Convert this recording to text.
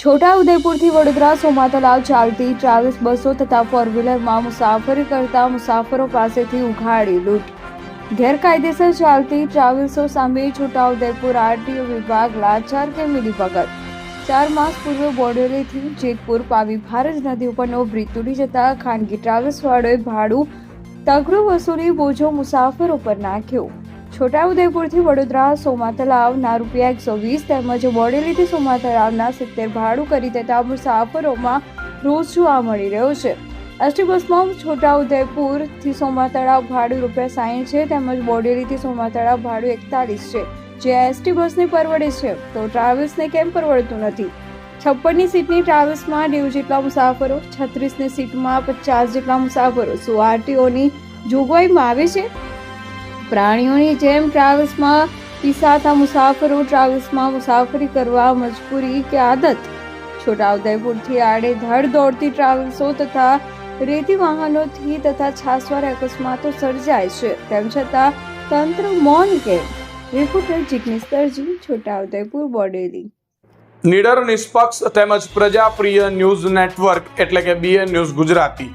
છોટાઉદેપુરથી વડોદરા સોમા તલાવ ચાલતી ટ્રાવેલ્સ બસો તથા ફોર વ્હીલરમાં મુસાફરી કરતા મુસાફરો પાસેથી ઉઘાડી લૂંટ. ગેરકાયદેસર ચાલતી ટ્રાવેલ્સો સામે છોટાઉદેપુર આરટીઓ વિભાગ લાચાર કે મિલીભગત. ચાર માસ પૂર્વે બોર્ડરેથી જેતપુર પાવી ભારત નદી ઉપરનો બ્રિજ તૂટી જતા ખાનગી ટ્રાવેલ્સવાળાએ ભાડું તગડું વસૂલી બોજો મુસાફરો પર નાખ્યો. છોટાઉદેપુરથી વડોદરા સોમા તલાવના રૂપિયા એકસો વીસ તેમજ બોડેલીથી સોમા તલાવના સિત્તેર ભાડું કરી દેતા મુસાફરોમાં રોજ જોવા મળી રહ્યો છે. એસટી બસમાં છોટાઉદેપુરથી સોમા તળાવ ભાડું રૂપિયા સાહીઠ છે તેમજ બોડેલીથી સોમા તળાવ ભાડું એકતાલીસ છે. જે એસટી બસને પરવડે છે તો ટ્રાવેલ્સને કેમ પરવડતું નથી? છપ્પનની સીટની ટ્રાવેલ્સમાં નેવું જેટલા મુસાફરો, છત્રીસની સીટમાં પચાસ જેટલા મુસાફરો. સો આરટીઓની જોગવાઈમાં આવે છે? પ્રાણીઓની જેમ ટ્રાવેલ્સમાં પીસાતા મુસાફરો ટ્રાવેલ્સમાં મુસાફરી કરવા મજબૂરી કે આદત? છોટાઉદેપુરથી આડેધડ દોડતી ટ્રાવેલ્સો તથા રેતી વાહનોથી તથા છાસવાર અકસ્માતો સર્જાય છે. તેમ છતાં તંત્ર મૌન કેમ? રિપોર્ટર જિગ્નેશ દરજી, છોટાઉદેપુર બોડેલી. નિડર નિષ્પક્ષ તેમજ પ્રજાપ્રિય ન્યૂઝ નેટવર્ક એટલે કે BN news Gujarati.